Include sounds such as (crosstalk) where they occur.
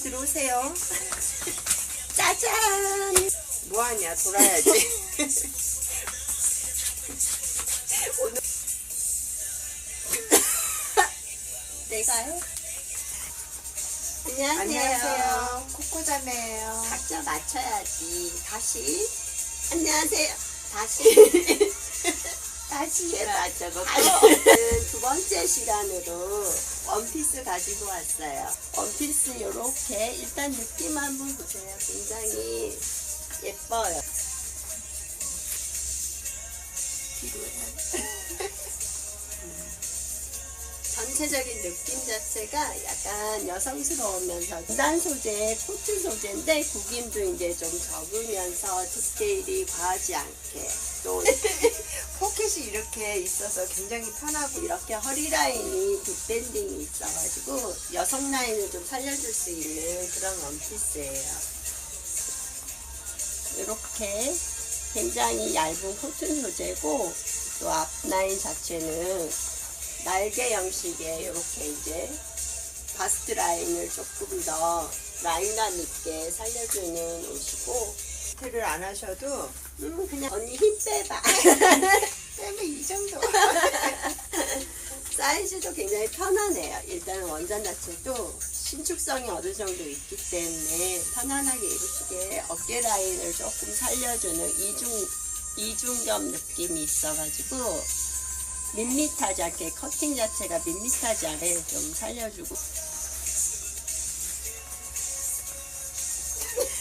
같이 들어오세요. (laughs) 짜잔! 뭐하냐, 돌아야지. (laughs) 오늘 (laughs) 내가요? 안녕하세요. 안녕하세요. 코코자매예요. 각자 맞춰야지. 다시. 안녕하세요. 다시. 다시 해봐, 저거. 두 번째 시간으로 원피스 가지고 왔어요. 원피스 요렇게 일단 느낌 한번 보세요. 굉장히 예뻐요. (laughs) 전체적인 느낌 자체가 약간 여성스러우면서 단 소재, 코트 소재인데 구김도 이제 좀 적으면서 디테일이 과하지 않게 또 (laughs) 포켓이 이렇게 있어서 굉장히 편하고 이렇게 허리 라인이 뒷밴딩이 있어가지고 여성 라인을 좀 살려줄 수 있는 그런 원피스예요. 이렇게 굉장히 얇은 코튼 소재고 또 앞라인 자체는 날개 형식의 이렇게 이제 바스트 라인을 조금 더 라인감 있게 살려주는 옷이고 테를 안 하셔도 음 그냥 언니 힘 빼봐 (laughs) 이 정도. (laughs) 사이즈도 굉장히 편하네요. 일단 원단 자체도 신축성이 어느 정도 있기 때문에 편안하게 입으시기에 어깨 라인을 조금 살려주는 이중, 이중겹 느낌이 있어가지고 밋밋하지 않게 커팅 자체가 밋밋하지 않게 좀 살려주고